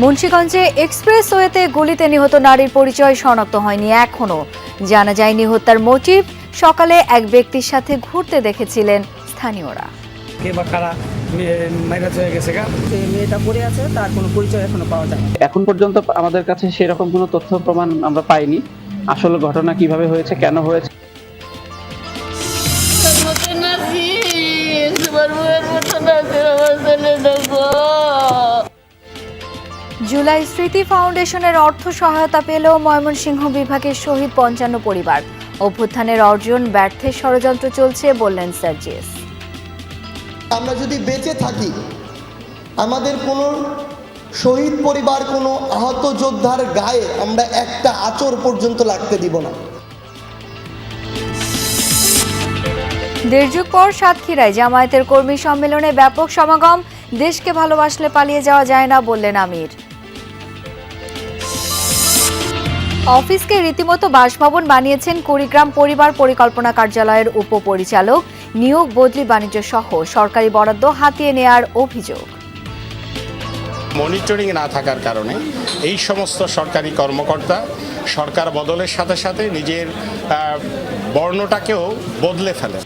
মুন্সিগঞ্জে এক্সপ্রেসওয়েতে গুলিতে নিহত নারীর পরিচয় শনাক্ত হয়নি এখনও। জানা যায়নি হত্যার মোটিভ। সকালে এক ব্যক্তির সাথে ঘুরতে দেখেছিলেন স্থানীয়রা। মেয়েটা পড়ে আছে তার কোনো পরিচয় এখনও পাওয়া যায় এখন পর্যন্ত আমাদের কাছে সেরকম কোনো তথ্য প্রমাণ আমরা পাইনি। আসলে ঘটনা কীভাবে হয়েছে কেন হয়েছে? আমার জুলাই স্মৃতি ফাউন্ডেশনের অর্থ সহায়তা পেলেও ময়মনসিংহ বিভাগের শহীদ পঞ্চান্ন পরিবার। অভ্যুত্থানের অর্জন ব্যর্থের ষড়যন্ত্র চলছে বললেন সার্জিস। আমরা যদি বেঁচে থাকি আমাদের কোনো শহীদ পরিবার কোনো আহত যোদ্ধার গায়ে আমরা একটা আচর পর্যন্ত লাগতে দিব না। দেড় যুগ পর সাতক্ষীরায় জামায়াতের কর্মী সম্মেলনে ব্যাপক সমাগম। দেশকে ভালোবাসলে পালিয়ে যাওয়া যায় না বললেন আমির। অফিসকে রীতিমতো বাসভবন বানিয়েছেন কুড়িগ্রাম পরিবার পরিকল্পনা কার্যালয়ের উপপরিচালক। নিয়োগ বদলি বাণিজ্য সহ সরকারি বরাদ্দ হাতিয়ে নেয়ার অভিযোগ। মনিটরিং না থাকার কারণে এই সমস্ত সরকারি কর্মকর্তা সরকার বদলের সাথে সাথে নিজের বর্ণটাকেও বদলে ফেলে।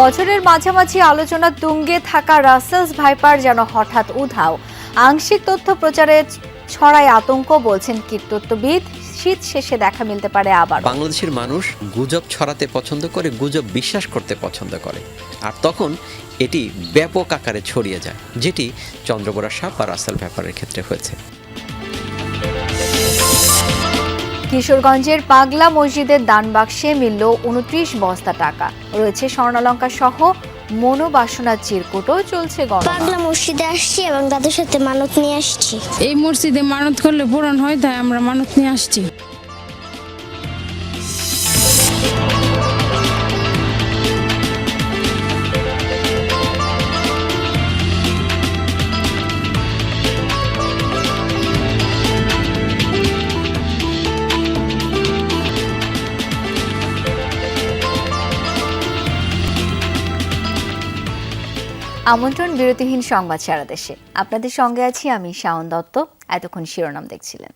বছরের মাঝামাঝি আলোচনা তুঙ্গে থাকা রাসেলস ভাইপার যেন হঠাৎ উধাও। আংশিক তথ্য প্রচারে ছড়ায় আতঙ্ক বলছেন কীটতত্ত্ববিদ শীত শেষে দেখা মিলতে পারে আবার বাংলাদেশের মানুষ গুজব ছড়াতে পছন্দ করে, গুজব বিশ্বাস করতে পছন্দ করে। আর তখন এটি ব্যাপক আকারে ছড়িয়ে যায়, যেটি চন্দ্রগোড়া সাপ বা রাসেল ব্যাপারের ক্ষেত্রে হয়েছে। কিশোরগঞ্জের পাগলা মসজিদের দান বাক্সে মিলল উনত্রিশ বস্তা টাকা। রয়েছে স্বর্ণালঙ্কা সহ মনোবাসনা চিরকুটও চলছে পাগলা মসজিদে আসছি এবং দাদুর সাথে মানত নিয়ে আসছি। এই মসজিদে মানত করলে পূরণ হয় তাই আমরা মানত নিয়ে আসছি। আমন্ত্রণ বিরতিহীন সংবাদ সারা দেশে। আপনাদের সঙ্গে আছি আমি শাওন দত্ত। এতক্ষণ শিরোনাম দেখছিলেন।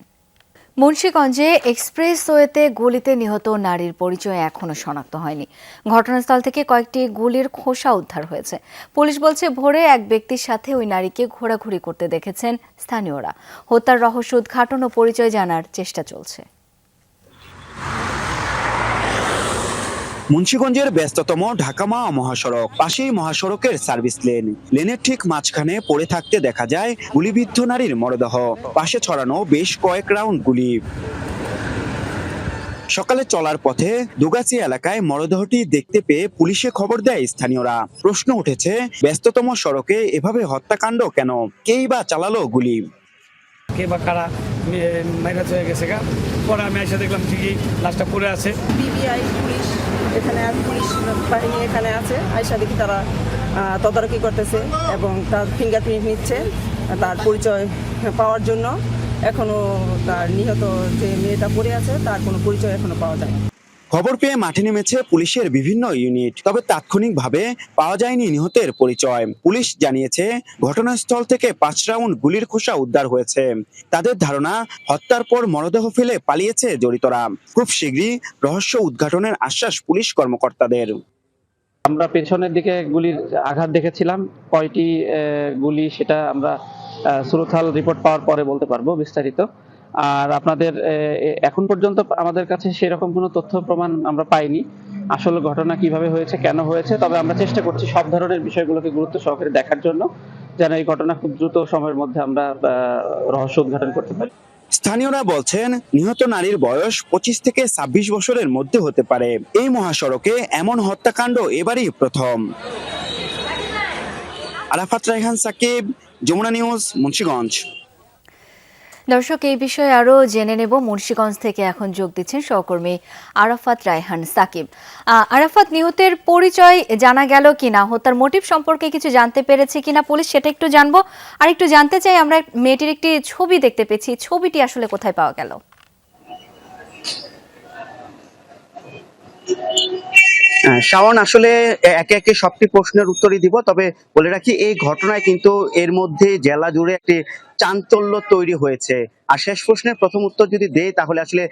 মুন্সীগঞ্জে এক্সপ্রেসওয়েতে গুলিতে নিহত নারীর পরিচয় এখনও শনাক্ত হয়নি। ঘটনাস্থল থেকে কয়েকটি গুলির খোসা উদ্ধার হয়েছে। পুলিশ বলছে, ভোরে এক ব্যক্তির সাথে ওই নারীকে ঘোরাঘুরি করতে দেখেছেন স্থানীয়রা। হত্যার রহস্য উদ্ঘাটন ও পরিচয় জানার চেষ্টা চলছে। মুন্সিগঞ্জের ব্যস্ততম ঢাকামা মহাসড়ক পাশেই মহাসড়কের সার্ভিস লেন। লেনের ঠিক মাঝখানে পড়ে থাকতে দেখা যায় গুলিবিদ্ধ নারীর মরদেহ। পাশে ছড়ানো বেশ কয়েক রাউন্ড গুলি। সকালে চলার পথে দুগাছি এলাকায় মরদেহটি দেখতে পেয়ে পুলিশে খবর দেয় স্থানীয়রা। প্রশ্ন উঠেছে ব্যস্ততম সড়কে এভাবে হত্যাকাণ্ড কেন? কেই বা চালালো গুলি? কে বা কারা মাইরা হয়ে গেছে গা? পরে আমি এসে দেখলাম ঠিকই লাশটা পড়ে আছে। BBI police. এখানে পুলিশ বাহিনী এখানে আছে। আয়সা দেখি তারা তদারকি করতেছে এবং তার ফিঙ্গারপ্রিন্ট নিচ্ছে, তার পরিচয় পাওয়ার জন্য। এখনও তার নিহত যে মেয়েটা পড়ে আছে, তার কোনো পরিচয় এখনও পাওয়া যায় খবর পেয়ে মাঠে নেমেছে পুলিশের বিভিন্ন ইউনিট, তবে তাৎক্ষণিকভাবে পাওয়া যায়নি নিহতের পরিচয়। পুলিশ জানিয়েছে, ঘটনাস্থল থেকে পাঁচ রাউন্ড গুলির খোসা উদ্ধার হয়েছে। তাদের ধারণা, হত্যার পর মরদেহ ফেলে পালিয়েছে জড়িতরা। খুব শীঘ্রই রহস্য উদ্ঘাটনের আশ্বাস পুলিশ কর্মকর্তাদের। আমরা পেছনের দিকে গুলির আঘাত দেখেছিলাম। কয়টি গুলি সেটা আমরা সুরথাল রিপোর্ট পাওয়ার পরে বলতে পারব বিস্তারিত। আর আপনাদের এখন পর্যন্ত আমাদের কাছে সেরকম কোনো তথ্য প্রমাণ আমরা পাইনি। আসলে ঘটনা কীভাবে হয়েছে, কেন হয়েছে, তবে আমরা চেষ্টা করছি সব ধরনের বিষয়গুলোকে গুরুত্ব সহকারে দেখার জন্য, যেন এই ঘটনা খুব দ্রুত সময়ের মধ্যে আমরা রহস্য উদ্ঘাটন করতে পারি। স্থানীয়রা বলছেন, নিহত নারীর বয়স পঁচিশ থেকে ছাব্বিশ বছরের মধ্যে হতে পারে। এই মহাসড়কে এমন হত্যাকাণ্ড এবারই প্রথম। আরাফাত রাইহান সাকিব, যমুনা নিউজ, মুন্সিগঞ্জ। দর্শক, এই বিষয়ে আরও জেনে নেব। মুন্সিগঞ্জ থেকে এখন যোগ দিচ্ছেন সহকর্মী আরাফাত রায়হান সাকিব। আরাফাত, নিহতের পরিচয় জানা গেল কিনা? হত্যার মোটিভ সম্পর্কে কিছু জানতে পেরেছে কিনা পুলিশ সেটা একটু জানব। আর একটু জানতে চাই, আমরা মেয়েটির একটি ছবি দেখতে পেয়েছি। ছবিটি আসলে কোথায় পাওয়া গেল? শাওন আসলে একে একে সবটি প্রশ্নের উত্তরই দিব, তবে বলে রাখি এই ঘটনায় কিন্তু এর মধ্যে জেলা জুড়ে একটি চাঞ্চল্য তৈরি হয়েছে। আর শেষ প্রশ্নের প্রথম উত্তর যদি দেয় তাহলে আসলে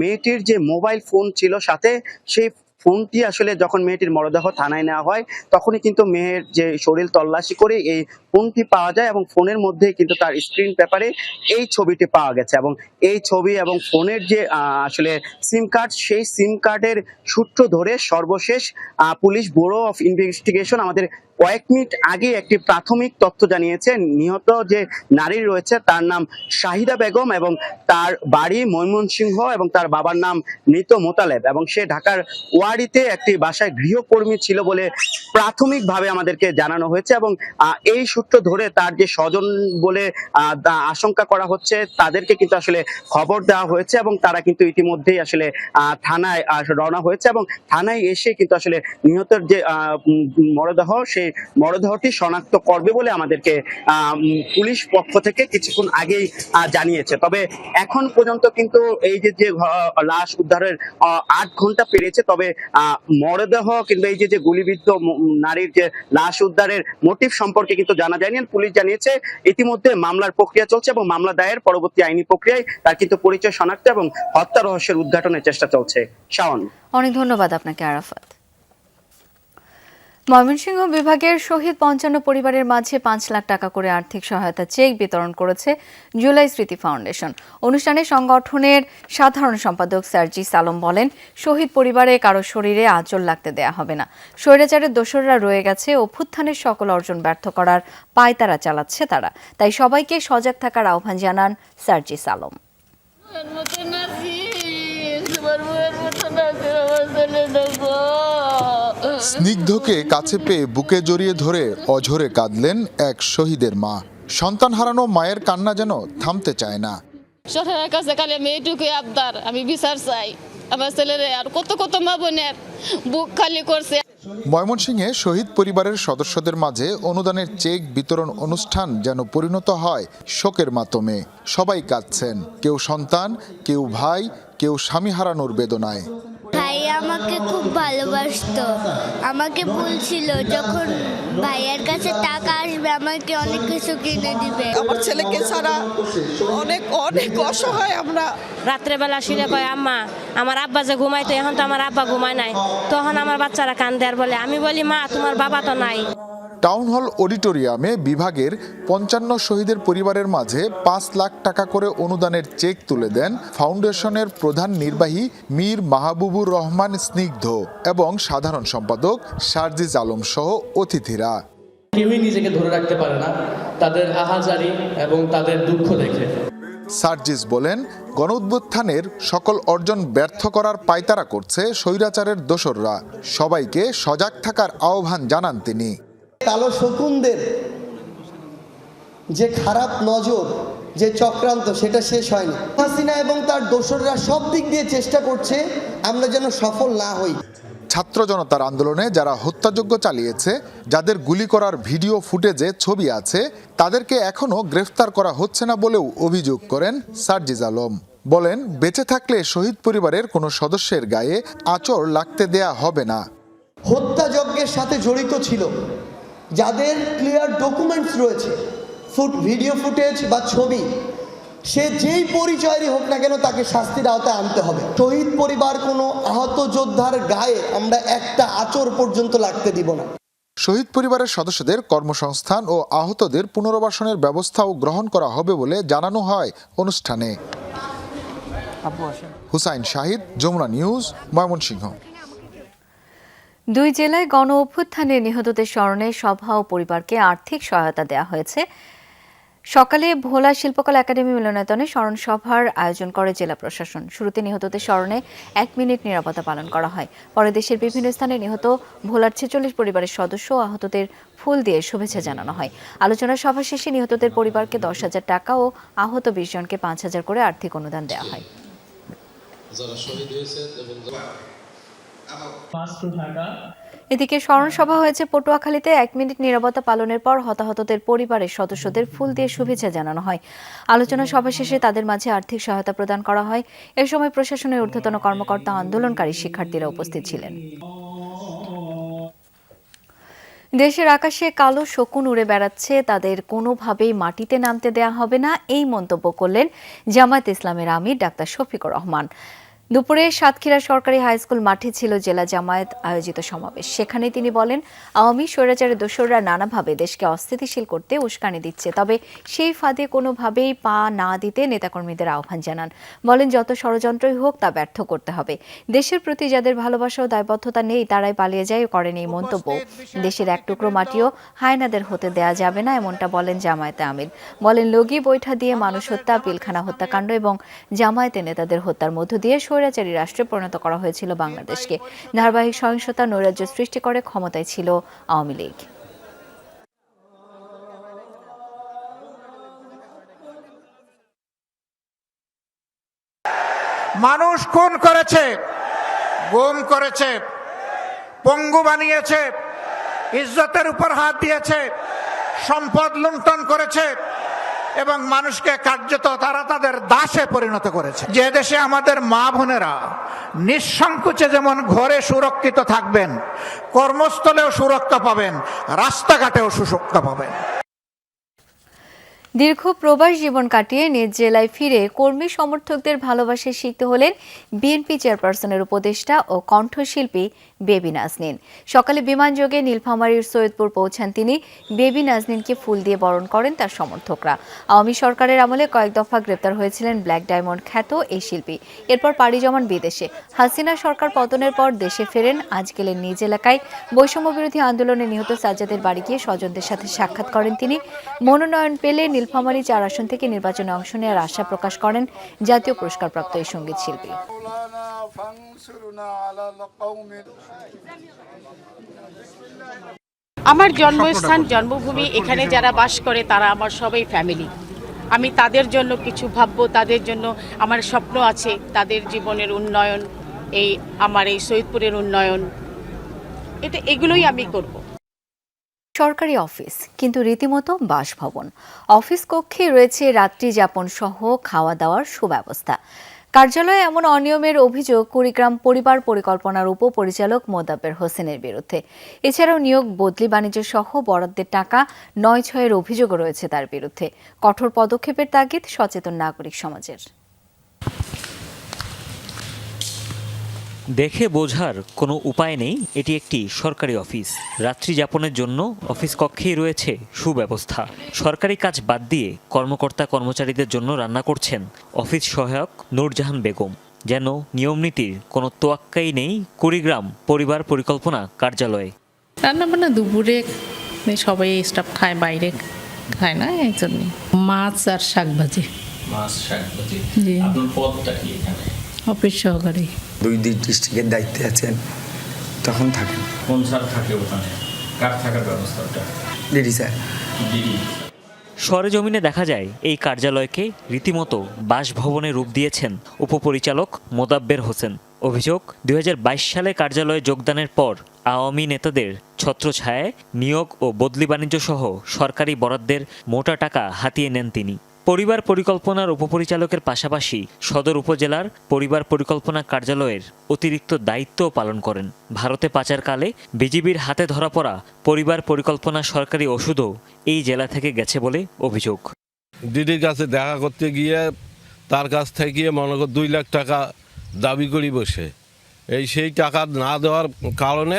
মেয়েটির যে মোবাইল ফোন ছিল সাথে সেই ফোনটি আসলে যখন মেয়েটির মরদেহ থানায় নেওয়া হয়, তখনই কিন্তু মেয়ের যে শরীর তল্লাশি করে এই ফোনটি পাওয়া যায় এবং ফোনের মধ্যে কিন্তু তার স্ক্রিন পেপারে এই ছবিটি পাওয়া গেছে এবং এই ছবি এবং ফোনের যে আসলে সিম কার্ড, সেই সিম কার্ডের সূত্র ধরে সর্বশেষ পুলিশ ব্যুরো অফ ইনভেস্টিগেশন আমাদের কয়েক মিনিট আগে একটি প্রাথমিক তথ্য জানিয়েছে নিহত যে নারী রয়েছে তার নাম শাহিদা বেগম এবং তার বাড়ি ময়মনসিংহ এবং তার বাবার নাম মৃত মোতালেব এবং সে ঢাকার ওয়ারিতে একটি বাসায় গৃহকর্মী ছিল বলে প্রাথমিকভাবে আমাদেরকে জানানো হয়েছে এবং এই সূত্র ধরে তার যে স্বজন বলে আশঙ্কা করা হচ্ছে, তাদেরকে কিন্তু আসলে খবর দেওয়া হয়েছে এবং তারা কিন্তু ইতিমধ্যেই আসলে থানায় রওনা হয়েছে এবং থানায় এসে কিন্তু আসলে নিহতের যে মরদেহ, সেই মরদেহটি শনাক্ত করবে বলে আমাদেরকে পুলিশ পক্ষ থেকে কিছুক্ষণ আগেই জানিয়েছে। তবে এখন পর্যন্ত কিন্তু এই যে যে লাশ উদ্ধারের আট ঘণ্টা পেরিয়েছে, তবে মরদেহ কিংবা এই যে যে, গুলিবিদ্ধ নারীর যে, লাশ উদ্ধারের মোটিভ সম্পর্কে কিন্তু জানা যায়নি। পুলিশ জানিয়েছে, ইতিমধ্যে মামলার প্রক্রিয়া চলছে এবং মামলা দায়ের পরবর্তী আইনি প্রক্রিয়ায় তার কিন্তু পরিচয় শনাক্ত এবং হত্যা রহস্যের উদ্ঘাটনের চেষ্টা চলছে। শাওন। অনেক ধন্যবাদ আপনাকে, আরাফাত। ময়মনসিংহ বিভাগের শহীদ পঞ্চান্ন পরিবারের মাঝে পাঁচ লাখ টাকা করে আর্থিক সহায়তা চেক বিতরণ করেছে জুলাই স্মৃতি ফাউন্ডেশন। অনুষ্ঠানে সংগঠনের সাধারণ সম্পাদক সার্জি সালম বলেন, শহীদ পরিবারে কারও শরীরে আঁচল লাগতে দেয়া হবে না। স্বৈরাচারের দোসররা রয়ে গেছে, অভ্যুত্থানের সকল অর্জন ব্যর্থ করার পায়তারা চালাচ্ছে তারা। তাই সবাইকে সজাগ থাকার আহ্বান জানান সার্জি সালম। স্নিগ্ধকে কাছে পেয়ে বুকে জড়িয়ে ধরে অঝরে কাঁদলেন এক শহীদের মা। সন্তান হারানো মায়ের কান্না যেন থামতে চায় না। সরকারের কাছে আমি এইটুকুই আবদার আমি বিচার চাই। আমার ছেলেরে আর কত কত মা বোনের বুক খালি করছে। ময়মনসিংহে শহীদ পরিবারের সদস্যদের মাঝে অনুদানের চেক বিতরণ অনুষ্ঠান যেন পরিণত হয় শোকের মাধ্যমে। সবাই কাঁদছেন কেউ সন্তান কেউ ভাই কেউ স্বামী হারানোর বেদনায়। ভাই আমাকে খুব ভালোবাসতো। আমাকে বলছিল যখন ভাইয়ের কাছে টাকা আসবে আমাকে অনেক কিছু কিনে দিবে। আমার ছেলেকে ছাড়া অনেক অনেক অসহায় আমরা। রাত্রেবেলা শুনে কয় আম্মা আমার আব্বা যে ঘুমাইতো এখন তো আমার আব্বা ঘুমায় নাই। তখন আমার বাচ্চারা কান্দে আর বলে আমি বলি মা তোমার বাবা তো নাই। টাউন হল অডিটোরিয়ামে বিভাগের পঞ্চান্ন শহীদের পরিবারের মাঝে পাঁচ লাখ টাকা করে অনুদানের চেক তুলে দেন ফাউন্ডেশনের প্রধান নির্বাহী মীর মাহবুবুর রহমান স্নিগ্ধ এবং সাধারণ সম্পাদক শারজিজ আলম সহ অতিথিরা। কেউই নিজেকে ধরে রাখতে পারে না তাদের আহাজারি এবং তাদের দুঃখ দেখে। সার্জিস বলেন গণউত্থানের সকল অর্জন ব্যর্থ করার পায়তারা করছে স্বৈরাচারের দোসররা। সবাইকে সজাগ থাকার আহ্বান জানান তিনি। কালো শকুনদের যে খারাপ নজর যে চক্রান্ত সেটা শেষ হয়নি। হাসিনা এবং তার দোসররা সব দিক দিয়ে চেষ্টা করছে আমরা যেন সফল না হই। ছাত্র জনতার আন্দোলনে যারা হত্যাযজ্ঞ চালিয়েছে যাদের গুলি করার ভিডিও ফুটেজে ছবি আছে তাদেরকে এখনও গ্রেফতার করা হচ্ছে না বলেও অভিযোগ করেন সার্জিজ আলম। বলেন বেঁচে থাকলে শহীদ পরিবারের কোনো সদস্যের গায়ে আচর লাগতে দেয়া হবে না। হত্যাযজ্ঞের সাথে জড়িত ছিল। যাদের ক্লিয়ার ডকুমেন্টস রয়েছে ফুট ভিডিও ফুটেজ বা ছবি সে যেই পরিচয়েরই হোক না কেন তাকে শাস্তির আওতায় আনতে হবে। শহীদ পরিবার কোনো আহত যোদ্ধার গায়ে আমরা একটা আচর পর্যন্ত লাগতে দিব না। শহীদ পরিবারের সদস্যদের কর্মসংস্থান ও আহতদের পুনর্বাসনের ব্যবস্থাও গ্রহণ করা হবে বলে জানানো হয় অনুষ্ঠানে। হুসাইন শাহিদ যমুনা নিউজ ময়মনসিংহ। দুই জেলায় গণ অভ্যুত্থানে নিহতদের স্মরণে সভা ও পরিবারকে আর্থিক সহায়তা দেওয়া হয়েছে। সকালে ভোলা শিল্পকলা একাডেমি মিলনায়তনে স্মরণ সভার আয়োজন করে জেলা প্রশাসন। শুরুতে নিহতদের স্মরণে এক মিনিট নিরাপত্তা পালন করা হয়। পরে দেশের বিভিন্ন স্থানে নিহত ভোলার ছেচল্লিশ পরিবারের সদস্য ও আহতদের ফুল দিয়ে শুভেচ্ছা জানানো হয়। আলোচনা সভা শেষে নিহতদের পরিবারকে দশ হাজার টাকা ও আহত বিশ জনকে পাঁচ হাজার করে আর্থিক অনুদান দেওয়া হয়। এদিকে স্মরণ সভা হয়েছে পটুয়াখালীতে। এক মিনিট নিরাপত্তা পালনের পর হতাহতদের পরিবারের সদস্যদের ফুল দিয়ে শুভেচ্ছা জানানো হয়। আলোচনা সভা শেষে তাদের মাঝে আর্থিক সহায়তা প্রদান করা হয়। এ সময় প্রশাসনের ঊর্ধ্বতন কর্মকর্তা আন্দোলনকারী শিক্ষার্থীরা উপস্থিত ছিলেন। দেশের আকাশে কালো শকুন উড়ে বেড়াচ্ছে। তাদের কোনোভাবেই মাটিতে নামতে দেয়া হবে না। এই মন্তব্য করলেন জামায়াত ইসলামের আমির ডাক্তার শফিকুর রহমান। দুপুরে সাতক্ষীরা সরকারি হাই স্কুল মাঠে ছিল জেলা জামায়াত আয়োজিত সমাবেশ। সেখানে তিনি বলেন, আওয়ামী স্বৈরাচারের দোসররা নানাভাবে দেশকে অস্থিতিশীল করতে উস্কানি দিচ্ছে। তবে সেই ফাঁদে কোনোভাবেই পা না দিতে নেতাকর্মীদের আহ্বান জানান। বলেন, যত ষড়যন্ত্রই হোক, তা ব্যর্থ করতে হবে। দেশের প্রতি যাদের ভালোবাসা ও দায়বদ্ধতা নেই, তারাই পালিয়ে যায় করেন এই মন্তব্য। দেশের এক টুকরো মাটিও হায়নাদের হতে দেয়া যাবে না, এমনটা বলেন জামায়াতে আমির। বলেন, লগি বৈঠা দিয়ে মানুষ হত্যা, পিলখানা হত্যাকাণ্ড এবং জামায়াতে নেতাদের হত্যার মধ্য দিয়ে স্বৈরাচারী রাষ্ট্রে পরিণত করা হয়েছিল বাংলাদেশকে। ধারাবাহিক সহিংসতা নৈরাজ্য সৃষ্টি করে ক্ষমতায় ছিল আওয়ামী লীগ। মানুষ খুন করেছে, গুম করেছে, পঙ্গু বানিয়েছে, ইজ্জতের উপর হাত দিয়েছে, সম্পদ লুণ্ঠন করেছে এবং মানুষকে কার্যত তারা তাদের দাসে পরিণত করেছে। যে দেশে আমাদের মা বোনেরা নিঃসংকোচে যেমন ঘরে সুরক্ষিত থাকবেন, কর্মস্থলেও সুরক্ষা পাবেন, রাস্তাঘাটেও সুরক্ষা পাবেন। দীর্ঘ প্রবাস জীবন কাটিয়ে নিজ জেলায় ফিরে কর্মী সমর্থকদের ভালোবাসে শিখতে হলেন বিএনপি চেয়ারপারসনের উপদেষ্টা ও কণ্ঠশিল্পী বেবি নাজনীন। সকালে বিমানযোগে নীলফামারীর সৈয়দপুর পৌঁছান তিনি। বেবি নাজনীনকে ফুল দিয়ে বরণ করেন তার সমর্থকরা। আওয়ামী সরকারের আমলে কয়েক দফা গ্রেপ্তার হয়েছিলেন ব্ল্যাক ডায়মন্ড খ্যাত এই শিল্পী। এরপর পাড়ি জমান বিদেশে। হাসিনা সরকার পতনের পর দেশে ফেরেন, আজ গেলেন নিজ এলাকায়। বৈষম্য বিরোধী আন্দোলনে নিহত সাজ্জাদের বাড়ি গিয়ে স্বজনদের সাথে সাক্ষাৎ করেন তিনি। মনোনয়ন পেলে নীলফামারী চার আসন থেকে নির্বাচনে অংশ নেওয়ার আশা প্রকাশ করেন জাতীয় পুরস্কারপ্রাপ্ত এই সংগীত শিল্পী। আমার জন্মস্থান, জন্মভূমি, এখানে যারা বাস করে, তারা আমার সবাই ফ্যামিলি আমি তাদের জন্য কিছু ভাববো, তাদের জন্য আমার স্বপ্ন আছে, তাদের জীবনের উন্নয়ন, এই আমার এই সৈয়দপুরের উন্নয়ন। এটা, এগুলোই আমি করব। সরকারি অফিস, কিন্তু রীতিমতো বাসভবন। অফিস কক্ষে রয়েছে রাত্রি যাপন সহ খাওয়া দাওয়ার সুব্যবস্থা। কার্যালয়ে এমন অনিয়মের অভিযোগ কুড়িগ্রাম পরিবার পরিকল্পনার উপপরিচালক মোদাব্বের হোসেনের বিরুদ্ধে। এছাড়াও নিয়োগ, বদলি বাণিজ্য সহ বরাদ্দের টাকা নয় ছয়ের অভিযোগও রয়েছে তার বিরুদ্ধে। কঠোর পদক্ষেপের তাগিদ সচেতন নাগরিক সমাজের। দেখে বোঝার কোনো উপায় নেই এটি একটি সরকারি অফিস। রাত্রি যাপনের জন্য অফিস কক্ষেই রয়েছে সুব্যবস্থা। সরকারি কাজ বাদ দিয়ে কর্মকর্তা কর্মচারীদের জন্য রান্না করছেন অফিস সহায়ক নূরজাহান বেগম। যেন নিয়মনীতির কোনো তোয়াক্কাই নেই কুড়িগ্রাম পরিবার পরিকল্পনা কার্যালয়ে। রান্না বান্না দুপুরে সবাই স্টাফ খায় বাইরে খায় না এই জন্যে। মাছ আর শাক ভাজি মাছ শাক জি। আপনার পদটা কি এখানে? অফিস সহকারী দুই দুই ডিস্ট্রিক্টের দায়িত্বে আছেন তখন থাকেন। কোন স্যার থাকে ওখানে? কার থাকার ব্যবস্থাটা ডিডি স্যার। সরেজমিনে দেখা যায় এই কার্যালয়কে রীতিমতো বাসভবনে রূপ দিয়েছেন উপপরিচালক মোদাব্বের হোসেন। অভিযোগ দুই হাজার বাইশ সালে কার্যালয়ে যোগদানের পর আওয়ামী নেতাদের ছত্রছায়ায় নিয়োগ ও বদলি বাণিজ্য সহ সরকারি বরাদ্দের মোটা টাকা হাতিয়ে নেন তিনি। পরিবার পরিকল্পনার উপপরিচালকের পাশাপাশি সদর উপজেলার পরিবার পরিকল্পনা কার্যালয়ের অতিরিক্ত দায়িত্বও পালন করেন। ভারতে পাচারকালে বিজিবির হাতে ধরা পড়া পরিবার পরিকল্পনা সরকারি ওষুধও এই জেলা থেকে গেছে বলে অভিযোগ। দিদির কাছে দেখা করতে গিয়ে তার কাছ থেকে মনে কর দুই লাখ টাকা দাবি করি বসে। এই সেই টাকা না দেওয়ার কারণে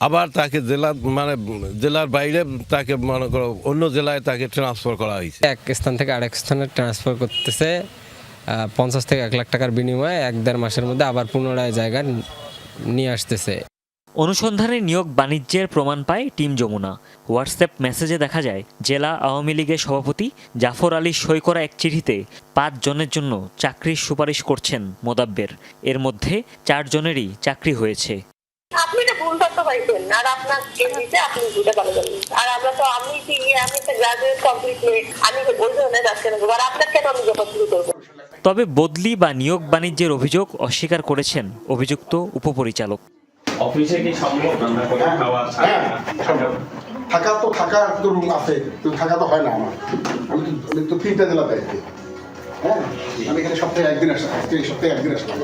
আবার তাকে জেলা মানে জেলার বাইরে তাকে মনে করো অন্য জেলায় তাকে ট্রান্সফার করা হয়েছে। এক স্থান থেকে আরেক স্থানে ট্রান্সফার করতেছে পঞ্চাশ থেকে এক লাখ টাকার বিনিময়ে এক দেড় মাসের মধ্যে আবার পুনরায় জায়গা নিয়ে আসতেছে। অনুসন্ধানে নিয়োগ বাণিজ্যের প্রমাণ পায় টিম যমুনা। হোয়াটসঅ্যাপ মেসেজে দেখা যায় জেলা আওয়ামী লীগের সভাপতি জাফর আলী সই করা এক চিঠিতে পাঁচ জনের জন্য চাকরির সুপারিশ করছেন মোদাব্বের। এর মধ্যে চারজনেরই চাকরি হয়েছে। আপনি এটা ভুল আর আপনার কে আপনি বুঝতে ভালো জানেন আর আমরা তো আমি আমি তো গ্রাজুয়েট কমপ্লিট আমি ওই ধরনের কাজ আর আপনার কেন আমি জবাব শুরু করব? তবে বদলি বা নিয়োগ বাণিজ্যের অভিযোগ অস্বীকার করেছেন অভিযুক্ত উপপরিচালক। অফিসে কি সম্ভব? রান্না করে খাওয়া থাকা তো থাকা তো রুম আছে কিন্তু থাকা তো হয় না আমার। আমি তো আমি তো তিনটা জেলা হ্যাঁ আমি এখানে সপ্তাহে একদিন আসলাম সপ্তাহে একদিন আসলাম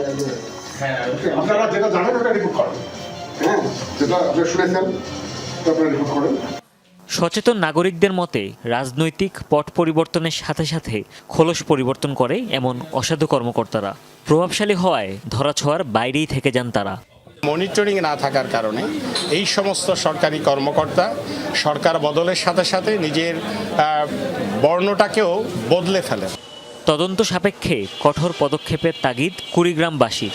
আপনারা যেটা জানেন ওটা রিপোর্ট করেন। হ্যাঁ যেটা আপনারা শুনেছেন আপনারা রিপোর্ট করেন। সচেতন নাগরিকদের মতে রাজনৈতিক পট পরিবর্তনের সাথে সাথে খোলস পরিবর্তন করে এমন অসাধু কর্মকর্তারা। প্রভাবশালী হওয়ায় ধরাছোঁয়ার বাইরেই থেকে যান তারা। মনিটরিং না থাকার কারণে এই সমস্ত সরকারি কর্মকর্তা সরকার বদলের সাথে সাথে নিজের বর্ণটাকেও বদলে ফেলে তদন্ত সাপেক্ষে কঠোর পদক্ষেপের তাগিদ কুড়িগ্রামবাসীর।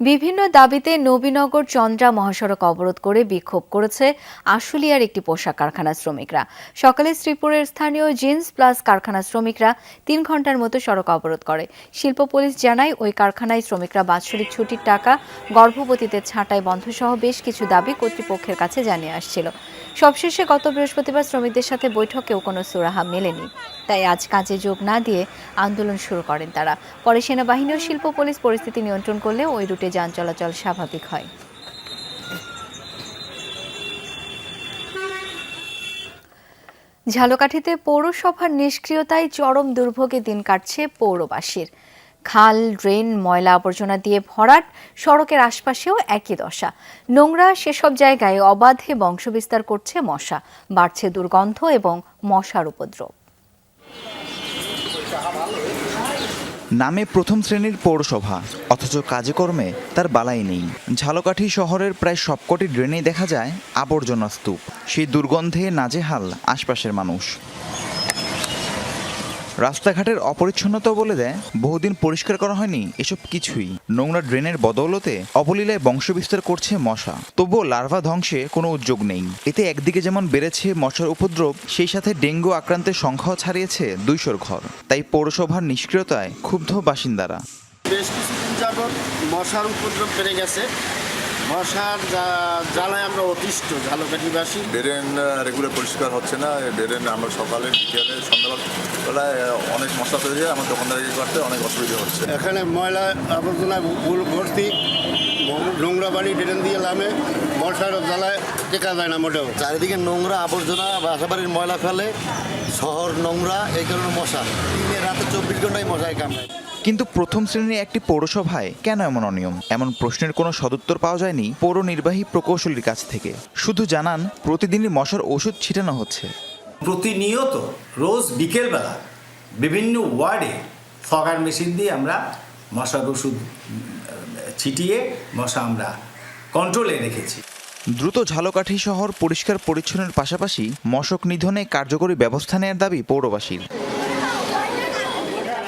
বিভিন্ন দাবিতে নবীনগর চন্দ্রা মহাসড়ক অবরোধ করে বিক্ষোভ করেছে আশুলিয়ার একটি পোশাক কারখানা শ্রমিকরা। সকালে শ্রীপুরের স্থানীয় জিন্স প্লাস কারখানা শ্রমিকরা তিন ঘণ্টার মতো সড়ক অবরোধ করে। শিল্প পুলিশ জানায়, ওই কারখানায় শ্রমিকরা বাৎসরিক ছুটির টাকা, গর্ভবতীদের ছাঁটাই বন্ধ সহ বেশ কিছু দাবি কর্তৃপক্ষের কাছে জানিয়ে আসছিল। সবশেষে গত বৃহস্পতিবার শ্রমিকদের সাথে বৈঠকেও কোনো সুরাহা মেলেনি। তাই আজ কাজে যোগ না দিয়ে আন্দোলন শুরু করেন তারা। পরে সেনাবাহিনী ও শিল্প পুলিশ পরিস্থিতি নিয়ন্ত্রণ করলে ওই রুটে যান চলাচল স্বাভাবিক হয়। ঝালকাঠিতে পৌরসভার নিষ্ক্রিয়তায় চরম দুর্ভোগে দিন কাটছে পৌরবাসীর। খাল, ড্রেন, ময়লা আবর্জনা দিয়ে ভরাট, সড়কের আশপাশেও একই দশা। নোংরা সেসব জায়গায় অবাধে বংশবিস্তার করছে মশা, বাড়ছে দুর্গন্ধ এবং মশার উপদ্রব। নামে প্রথম শ্রেণির পৌরসভা, অথচ কাজে কর্মে তার বালাই নেই। ঝালকাঠি শহরের প্রায় সবকটি ড্রেনেই দেখা যায় আবর্জনা স্তূপ। সেই দুর্গন্ধে নাজেহাল আশপাশের মানুষ। রাস্তাঘাটের অপরিচ্ছন্নতা বলে দেয়, বহুদিন পরিষ্কার করা হয়নি এসব কিছুই। নোংরা ড্রেনের বদৌলতে অবলীলায় বংশবিস্তার করছে মশা। তবুও লার্ভা ধ্বংসে কোনো উদ্যোগ নেই। এতে একদিকে যেমন বেড়েছে মশার উপদ্রব, সেই সাথে ডেঙ্গু আক্রান্তের সংখ্যাও ছাড়িয়েছে দুইশোর ঘর। তাই পৌরসভার নিষ্ক্রিয়তায় ক্ষুব্ধ বাসিন্দারা। বেশ কিছুদিন যাবৎ মশার উপদ্রব বেড়ে গেছে। মশার জ্বালায় আমরা অতিষ্ঠ ঝালকাঠিবাসী ড্রেন রেগুলার পরিষ্কার হচ্ছে না ড্রেন আমরা সকালে বিকেলে সন্ধ্যাবেলায় অনেক মশলা তৈরি হয় আমার দোকানদারি করতে অনেক অসুবিধা হচ্ছে। এখানে ময়লা আবর্জনা ভুল ভর্তি নোংরা বাড়ি ড্রেন দিয়ে নামে মশার জ্বালায় টেকা যায় না মোটেও। চারিদিকে নোংরা আবর্জনা বাসাবাড়ির ময়লা ফেলে শহর নোংরা এই কারণে মশা। দিনে রাতে চব্বিশ ঘন্টায় মশায় কামড়ায়। কিন্তু প্রথম শ্রেণির একটি পৌরসভায় কেন এমন অনিয়ম? এমন প্রশ্নের কোনো সদুত্তর পাওয়া যায়নি পৌর নির্বাহী প্রকৌশলীর কাছ থেকে। শুধু জানান প্রতিদিনই মশার ওষুধ ছিটানো হচ্ছে। প্রতিনিয়ত রোজ বিকেলবেলা বিভিন্ন ওয়ার্ডে ফগার মেশিন দিয়ে আমরা মশার ওষুধ ছিটিয়ে মশা আমরা কন্ট্রোলে রেখেছি। দ্রুত ঝালকাঠি শহর পরিষ্কার পরিচ্ছন্নের পাশাপাশি মশক নিধনে কার্যকরী ব্যবস্থা নেওয়ার দাবি পৌরবাসীর।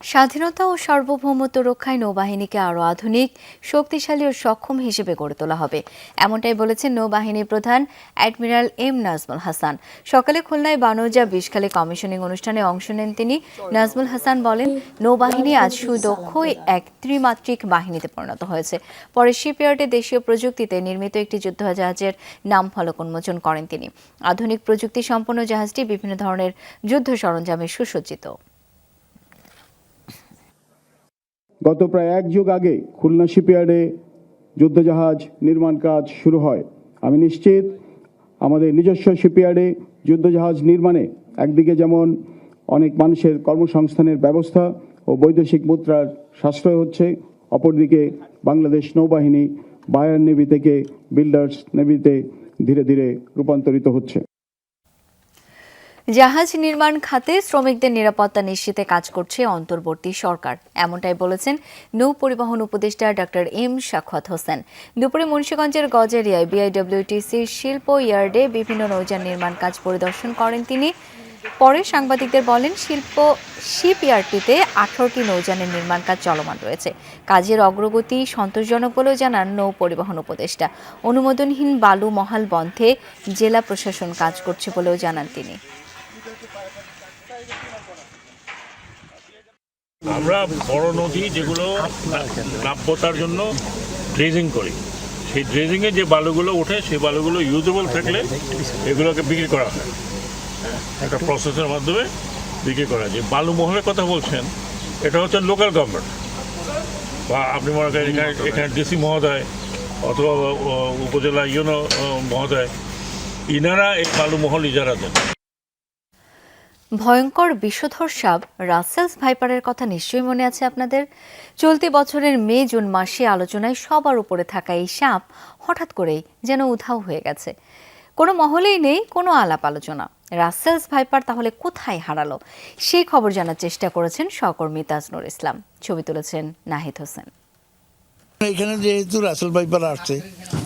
স্বাধীনতা ও সার্বভৌমত্ব রক্ষায় নৌবাহিনীকে আরও আধুনিক, শক্তিশালী ও সক্ষম হিসেবে গড়ে তোলা হবে। এমনটাই বলেছেন নৌবাহিনী প্রধান অ্যাডমিরাল এম নাজমুল হাসান। সকালে খুলনায় বানৌজা বিষখালী কমিশনিং অনুষ্ঠানে অংশ নেন তিনি। নাজমুল হাসান বলেন, নৌবাহিনী আজ সুদক্ষ এক ত্রিমাত্রিক বাহিনীতে পরিণত হয়েছে। পরে শিপইয়ার্ডে দেশীয় প্রযুক্তিতে নির্মিত একটি যুদ্ধজাহাজের নাম ফলক উন্মোচন করেন তিনি। আধুনিক প্রযুক্তি সম্পন্ন জাহাজটি বিভিন্ন ধরনের যুদ্ধ সরঞ্জামে সুসজ্জিত। গত প্রায় এক যুগ আগে খুলনা শিপইয়ার্ডে যুদ্ধজাহাজ নির্মাণ কাজ শুরু হয়। আমি নিশ্চিত আমাদের নিজস্ব শিপইয়ার্ডে যুদ্ধজাহাজ নির্মাণে একদিকে যেমন অনেক মানুষের কর্মসংস্থানের ব্যবস্থা ও বৈদেশিক মুদ্রার সাশ্রয় হচ্ছে, অপরদিকে বাংলাদেশ নৌবাহিনী বায়ার নেভি থেকে বিল্ডার্স নেভিতে ধীরে ধীরে রূপান্তরিত হচ্ছে। জাহাজ নির্মাণ খাতে শ্রমিকদের নিরাপত্তা নিশ্চিতে কাজ করছে অন্তর্বর্তী সরকার। এমনটাই বলেছেন নৌ পরিবহন উপদেষ্টা ডক্টর এম শাখাত হোসেন। দুপুরে মুন্সীগঞ্জের গজারিয়ায় বিআইডব্লিউটিসির শিল্প ইয়ার্ডে বিভিন্ন নৌযান নির্মাণ কাজ পরিদর্শন করেন তিনি। পরে সাংবাদিকদের বলেন, শিল্প শিপ ইয়ার্ডটিতে আঠারোটি নৌযানের নির্মাণ কাজ চলমান রয়েছে। কাজের অগ্রগতি সন্তোষজনক বলেও জানান নৌ পরিবহন উপদেষ্টা। অনুমোদনহীন বালু মহাল বন্ধে জেলা প্রশাসন কাজ করছে বলেও জানান তিনি। আমরা বড় নদী যেগুলো নাব্যতার জন্য ড্রেজিং করি। সেই ড্রেজিংয়ে যে বালুগুলো ওঠে, সেই বালুগুলো ইউজেবল থাকলে এগুলোকে বিক্রি করা হয়। একটা প্রসেসের মাধ্যমে বিক্রি করা হয়। যে বালু মহলের কথা বলছেন, এটা হচ্ছে লোকাল গভর্নমেন্ট বা আপনি মনে করেন এখানে এখানে ডিসি মহোদয় অথবা উপজেলা ইউনো মহোদয়, ইনারা এই বালু মহল ইজারা দেন। ভয়ঙ্কর বিষধর সাপ রাসেলস ভাইপারের কথা নিশ্চয়ই মনে আছে আপনাদের? চলতি বছরের মে, জুন মাসে আলোচনায় সবার উপরে থাকা এই সাপ হঠাৎ করেই যেন উধাও হয়ে গেছে। কোনো মহলেই নেই, কোনো আলাপ আলোচনা। রাসেলস ভাইপার তাহলে কোথায় হারালো? সেই খবর জানার চেষ্টা করেছেন সহকর্মী তাজনুর ইসলাম। ছবি তুলেছেন নাহিদ হোসেন। এখানে যেহেতু রাসেল ভাইপার আসছে,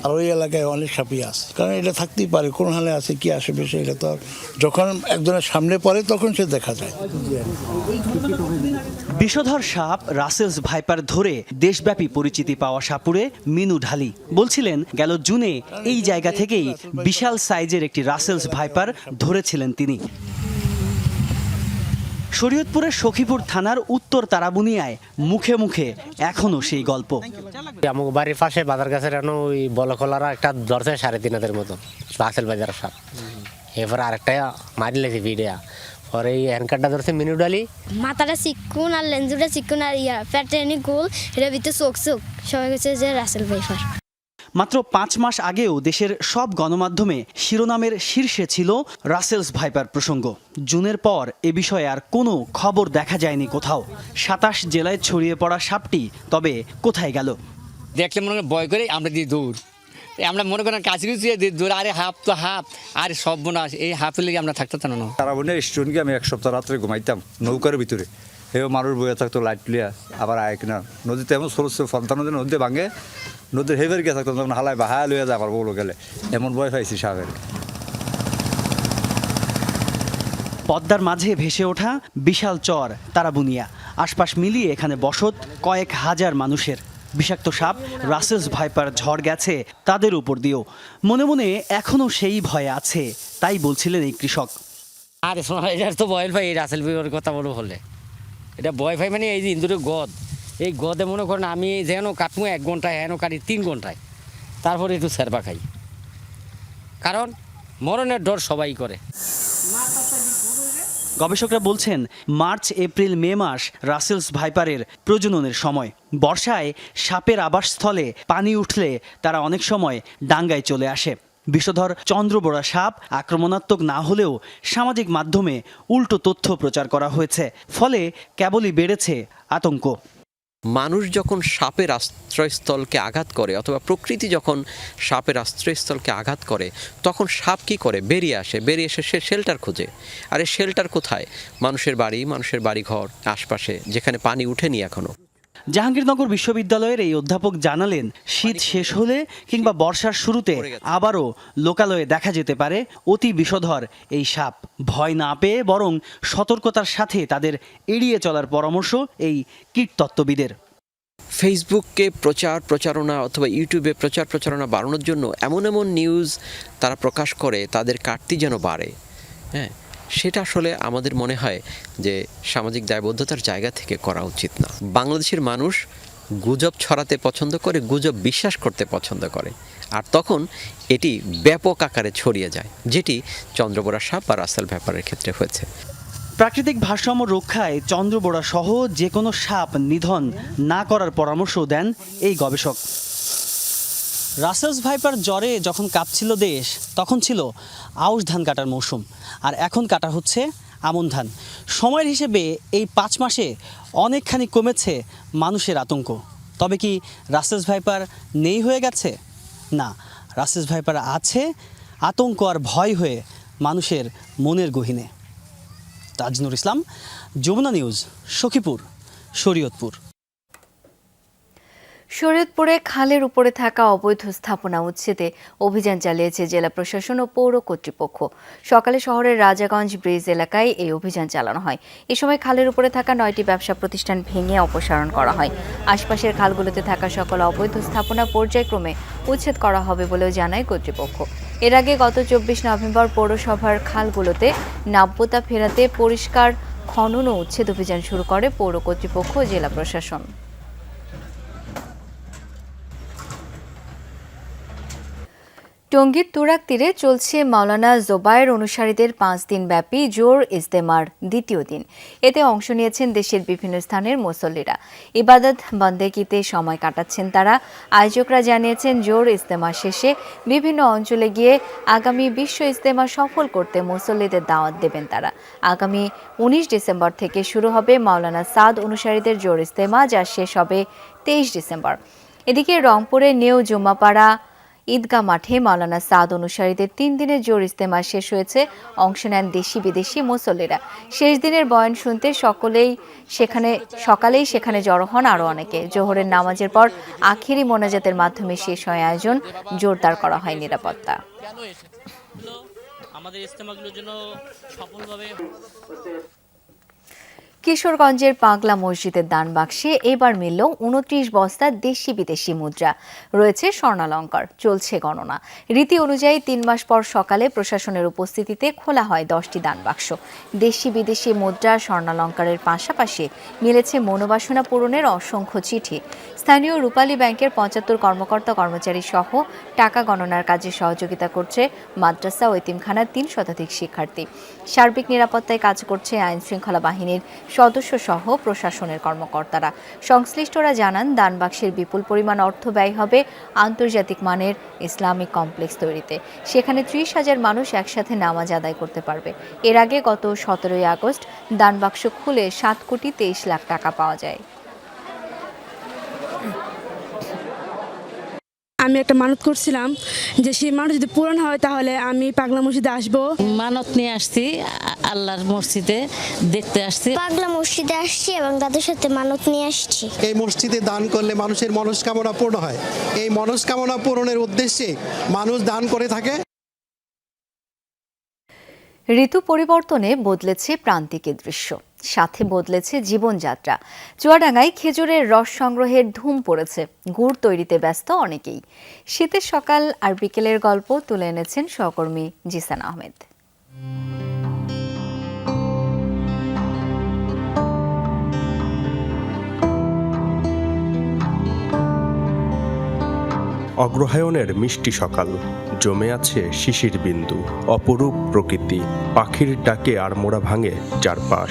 আর ওই এলাকায় অনেক সাপই আছে। কারণ এটা থাকতেই পারে, কোন হালে আছে, কি আসে আশেপাশে এটা তো যখন একজনের সামনে পড়ে, তখন সে দেখা যায়। বিষধর সাপ রাসেলস ভাইপার ধরে দেশব্যাপী পরিচিতি পাওয়া সাপুরে মিনু ঢালি। বলছিলেন, গেল জুনে এই জায়গা থেকেই বিশাল সাইজের একটি রাসেলস ভাইপার ধরেছিলেন তিনি। শরীয়তপুরের সখীপুর থানার উত্তর তারাবুনিয়ায় মুখে মুখে এখনও সেই গল্প। আমার বাড়ির পাশে বাজার গাছের এখনও ওই বলখলারা একটা ধরছে সাড়ে তিন হাজার মতো রাসেল বাজার সাপ এরপরে আরেকটা মারি লেছে ভিডিয়া পরে এই হ্যান্ডকারটা ধরছে মিনু ডালি। মাথাটা চিকুন আর লেন্সুটা চিকুন আর ইয়া পেটে গোল এটার ভিতরে চোখ চোখ। সবাই কাছে যে রাসেল ভাইফার মাত্র পাঁচ মাস আগেও দেশের সব গণমাধ্যমে শিরোনামের শীর্ষে ছিল রাসেলস ভাইপার প্রসঙ্গ। জুনের পর এ বিষয়ে আর কোনো খবর দেখা যায়নি কোথাও। সাতাশ জেলায় ছড়িয়ে পড়া সাপটি তবে কোথায় গেল? দেখলে মনে হয় ভয় করে আমরা দিয়ে দৌড়। আমরা মনে করেন কাছে কিছু দৌড় আরে হাফ তো হাফ আরে সব বোনাস এই হাফের লেগে আমরা থাকতাম না। তারাবনের স্টুডেন্টকে আমি এক সপ্তাহ রাত্রে ঘুমাইতাম নৌকার ভিতরে। এও মানুষ বয়ে থাকতো লাইট লিয়া আবার আয় কিনা। নদীতে এমন সরু সরু ফলতা নদী নদীতে ভাঙে নদীর হেবের গিয়ে থাকতো তখন হালায় বাহায় লইয়া যাবার বলো গেলে এমন ভয় পাইছি সাপের পদ্মার মাঝে ভেসে ওঠা বিশাল চর তারাবুনিয়া। আশপাশ মিলিয়ে এখানে বসত কয়েক হাজার মানুষের। বিষাক্ত সাপ রাসেলস ভাইপার ঝড় গেছে তাদের উপর দিয়েও। মনে মনে এখনও সেই ভয় আছে তাই বলছিলেন এই কৃষক। আরে শোনা এটার তো বয়েল ভাই এই রাসেল ভাইয়ের কথা বলো বলে এটা বয় ভাই মানে এই যে ইন্দুরের গদ। এই গদে মনে করেন আমি যেন কাটমু এক ঘন্টায়, হেন কাটি তিন ঘন্টায়। তারপরে একটু সেরবা খাই। কারণ মরণের ডর সবাই করে। গবেষকরা বলছেন, মার্চ, এপ্রিল, মে মাস রাসেলস ভাইপারের প্রজননের সময়। বর্ষায় সাপের আবাসস্থলে পানি উঠলে তারা অনেক সময় ডাঙ্গায় চলে আসে। বিষধর চন্দ্রবোড়া সাপ আক্রমণাত্মক না হলেও সামাজিক মাধ্যমে উল্টো তথ্য প্রচার করা হয়েছে, ফলে কেবলই বেড়েছে আতঙ্ক। মানুষ যখন সাপের আশ্রয়স্থলকে আঘাত করে অথবা প্রকৃতি যখন সাপের আশ্রয়স্থলকে আঘাত করে, তখন সাপ কি করে? বেরিয়ে আসে, বেরিয়ে এসে সে শেল্টার খোঁজে। আর এই শেল্টার কোথায়? মানুষের বাড়ি মানুষের বাড়ি ঘর আশপাশে, যেখানে পানি উঠেনি এখনও। জাহাঙ্গীরনগর বিশ্ববিদ্যালয়ের এই অধ্যাপক জানালেন শীত শেষ হলে কিংবা বর্ষার শুরুতে আবারও লোকালয়ে দেখা যেতে পারে অতি বিষধর এই সাপ। ভয় না পেয়ে বরং সতর্কতার সাথে তাদের এড়িয়ে চলার পরামর্শ এই কীটতত্ত্ববিদের। ফেসবুককে প্রচার প্রচারণা অথবা ইউটিউবে প্রচার প্রচারণা বাড়ানোর জন্য এমন এমন নিউজ তারা প্রকাশ করে তাদের কাটতি যেন বাড়ে। হ্যাঁ? সেটা আসলে আমাদের মনে হয় যে সামাজিক দায়বদ্ধতার জায়গা থেকে করা উচিত না। বাংলাদেশের মানুষ গুজব ছড়াতে পছন্দ করে, গুজব বিশ্বাস করতে পছন্দ করে। আর তখন এটি ব্যাপক আকারে ছড়িয়ে যায়, যেটি চন্দ্রবোরা সাপ বা রাসেল ব্যাপারের ক্ষেত্রে হয়েছে। প্রাকৃতিক ভারসাম্য রক্ষায় চন্দ্রবোড়া সহ যে কোনো সাপ নিধন না করার পরামর্শ দেন এই গবেষক। রাসেলস ভাইপার জ্বরে যখন কাঁপছিল দেশ, তখন ছিল আউশ ধান কাটার মৌসুম, আর এখন কাটা হচ্ছে আমন ধান। সময়ের হিসেবে এই পাঁচ মাসে অনেকখানি কমেছে মানুষের আতঙ্ক। তবে কি রাসেলস ভাইপার নেই হয়ে গেছে? না, রাসেলস ভাইপার আছে, আতঙ্ক আর ভয় হয়ে মানুষের মনের গহিনে। তাজনুর ইসলাম, যমুনা নিউজ, সখীপুর, শরীয়তপুর। শরীয়তপুরে খালের উপরে থাকা অবৈধ স্থাপনা উচ্ছেদে অভিযান চালিয়েছে জেলা প্রশাসন ও পৌর কর্তৃপক্ষ। সকালে শহরের রাজাগঞ্জ ব্রিজ এলাকায় এই অভিযান চালানো হয়। এ সময় খালের উপরে থাকা নয়টি ব্যবসা প্রতিষ্ঠান ভেঙে অপসারণ করা হয়। আশপাশের খালগুলোতে থাকা সকল অবৈধ স্থাপনা পর্যায়ক্রমে উচ্ছেদ করা হবে বলেও জানায় কর্তৃপক্ষ। এর আগে গত চব্বিশ নভেম্বর পৌরসভার খালগুলোতে নাব্যতা ফেরাতে পরিষ্কার খনন ও উচ্ছেদ অভিযান শুরু করে পৌর কর্তৃপক্ষ জেলা প্রশাসন। টঙ্গীর তুরাক তীরে চলছে মাওলানা জোবায়ের অনুসারীদের পাঁচ দিন ব্যাপী জোর ইজতেমার দ্বিতীয় দিন। এতে অংশ নিয়েছেন দেশের বিভিন্ন স্থানের মুসল্লিরা। ইবাদত বন্দেকিতে সময় কাটাচ্ছেন তারা। আয়োজকরা জানিয়েছেন, জোর ইজতেমা শেষে বিভিন্ন অঞ্চলে গিয়ে আগামী বিশ্ব ইজতেমা সফল করতে মুসল্লিদের দাওয়াত দেবেন তারা। আগামী উনিশ ডিসেম্বর থেকে শুরু হবে মাওলানা সাদ অনুসারীদের জোর ইজতেমা, যা শেষ হবে তেইশ ডিসেম্বর। এদিকে রংপুরে নিউ জুম্মাপাড়া ঈদগাহ মাঠে মাওলানা সাদ অনুসারীদের তিন দিনের জোর ইস্তেমা শেষ হয়েছে। অংশ নেন দেশি বিদেশি মুসল্লিরা। শেষ দিনের বয়ান শুনতে সকলেই সেখানে, সকালেই সেখানে জড়ো হন আরও অনেকে। জোহরের নামাজের পর আখেরি মোনাজাতের মাধ্যমে শেষ হয় আয়োজন। জোরদার করা হয় নিরাপত্তা। আমাদের ইস্তেমাগুলোর জন্য সফলভাবে কিশোরগঞ্জের পাগলা মসজিদের দান বাক্সে এবার মিলল উনত্রিশ বস্তা দেশি বিদেশি মুদ্রা। রয়েছে স্বর্ণালঙ্কার, চলছে গণনা। রীতি অনুযায়ী তিন মাস পর সকালে প্রশাসনের উপস্থিতিতে খোলা হয় দশটি দান বাক্স। দেশি বিদেশি মুদ্রা স্বর্ণালঙ্কারের পাশাপাশি মিলেছে মনোবাসনা পূরণের অসংখ্য চিঠি। স্থানীয় রূপালী ব্যাংকের পঁচাত্তর কর্মকর্তা কর্মচারী সহ টাকা গণনার কাজে সহযোগিতা করছে মাদ্রাসা ও তিন শতাধিক শিক্ষার্থী। সার্বিক নিরাপত্তায় কাজ করছে আইন শৃঙ্খলা বাহিনীর সদস্য সহ প্রশাসনের কর্মকর্তারা। সংশ্লিষ্টরা জানান, দানবাক্সের বিপুল পরিমাণ অর্থ ব্যয় হবে আন্তর্জাতিক মানের ইসলামিক কমপ্লেক্স তৈরিতে। সেখানে ত্রিশ হাজার মানুষ একসাথে নামাজ আদায় করতে পারবে। এর আগে গত সতেরোই আগস্ট দানবাক্স খুলে সাত কোটি তেইশ লাখ টাকা পাওয়া যায়। আমি একটা মানত করছিলাম যে সেই মানত যদি পূরণ হয় তাহলে আমি পাগলা মসজিদে আসব। মানত নিয়ে আসছি আল্লাহর মসজিদে দেখতে আসছি। পাগলা মসজিদে আসছি এবং তাদের সাথে মানত নিয়ে আসছি। এই মসজিদে দান করলে মানুষের মনস্কামনা পূর্ণ হয়। এই মনস্কামনা পূরণের উদ্দেশ্যে মানুষ দান করে থাকে। ঋতু পরিবর্তনে বদলেছে প্রান্তিকের দৃশ্য। সাথে বদলেছে জীবনযাত্রা। চুয়াডাঙ্গায় খেজুরের রস সংগ্রহের ধুম পড়েছে। গুড় তৈরিতে ব্যস্ত অনেকেই। শীতের সকাল আর বিকেলের গল্প তুলে এনেছেন সহকর্মী জিসান আহমেদ। অগ্রহায়ণের মিষ্টি সকাল, জমে আছে শিশির বিন্দু, অপরূপ প্রকৃতি, পাখির ডাকে আর মোড়া ভাঙে চারপাশ।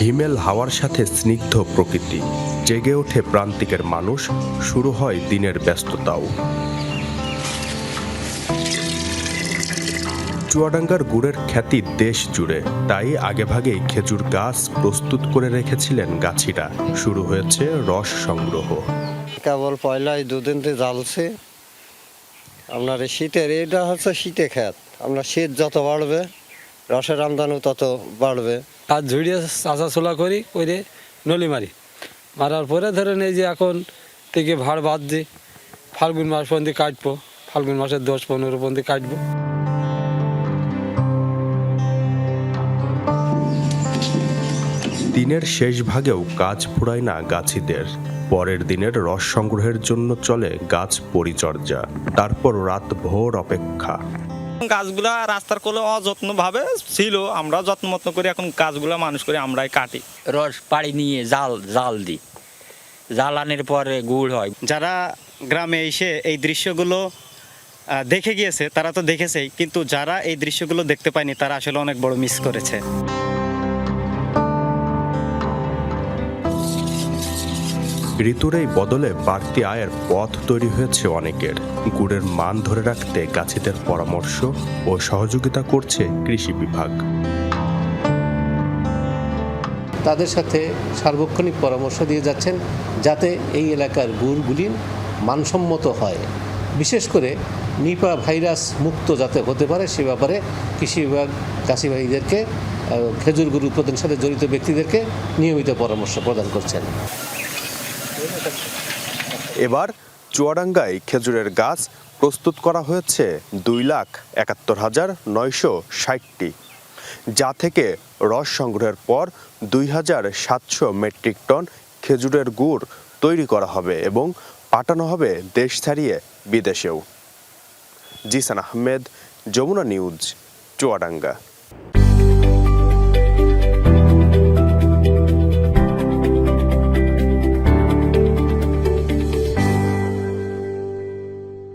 হিমেল হাওয়ার সাথে স্নিগ্ধ প্রকৃতি। জেগে ওঠে প্রান্তিকের মানুষ, শুরু হয় দিনের ব্যস্ততাও। চুয়াডাঙ্গার গুড়ের খ্যাতি দেশ জুড়ে, তাই আগেভাগেই খেজুর গাছ প্রস্তুত করে রেখেছিলেন গাছিরা। শুরু হয়েছে রস সংগ্রহ। কেবল পয়লায় দুদিনতে জ্বালছে। আপনার শীতের এটা হচ্ছে শীতে খ্যাত। আপনার শীত যত বাড়বে, রসের আমদানি তত বাড়বে। আর ঝুড়িয়ে চাষা ছোলা করি করে নলি মারি। মারার পরে ধরেন এই যে এখন থেকে ভাড় বাদ দিই ফাল্গুন মাস পর্যন্ত কাটবো, ফাল্গুন মাসের দশ পনেরো পর্যন্ত কাটবো। দিনের শেষ ভাগেও কাজ ফুরায় না গাছিদের, পরের দিনের রস সংগ্রহের জন্য চলে গাছ পরিচর্যা, তারপর রাত ভোর অপেক্ষা। গাছগুলা রাস্তার কোলে অযত্নভাবে ছিল আমরা যত্ন মতন করে এখন গাছগুলা মানুষ করে আমরাই কাটি। রস পাড়ি নিয়ে জাল জাল দিই। জ্বালানোর পরে গুড় হয়। যারা গ্রামে এসে এই দৃশ্যগুলো দেখে গিয়েছে তারা তো দেখেছেই কিন্তু যারা এই দৃশ্যগুলো দেখতে পায়নি তারা আসলে অনেক বড় মিস করেছে। ঋতুর এই বদলে বাড়তি আয়ের পথ তৈরি হয়েছে অনেকের। গুড়ের মান ধরে রাখতে গাছিদের পরামর্শ ও সহযোগিতা করছে কৃষি বিভাগ। তাদের সাথে সার্বক্ষণিক পরামর্শ দিয়ে যাচ্ছেন যাতে এই এলাকার গুড়গুলি মানসম্মত হয়। বিশেষ করে নিপা ভাইরাস মুক্ত যাতে হতে পারে সে ব্যাপারে কৃষি বিভাগ চাষিভাইদেরকে আহ, খেজুর গুড় উৎপাদনের সাথে জড়িত ব্যক্তিদেরকে নিয়মিত পরামর্শ প্রদান করছেন। এবার চুয়াডাঙ্গায় খেজুরের গাছ প্রস্তুত করা হয়েছে দুই লাখ একাত্তর হাজার নয়শো ষাটটি, যা থেকে রস সংগ্রহের পর দুই হাজার সাতশো মেট্রিক টন খেজুরের গুড় তৈরি করা হবে এবং পাঠানো হবে দেশ ছাড়িয়ে বিদেশেও। জিসান আহমেদ, যমুনা নিউজ, চুয়াডাঙ্গা।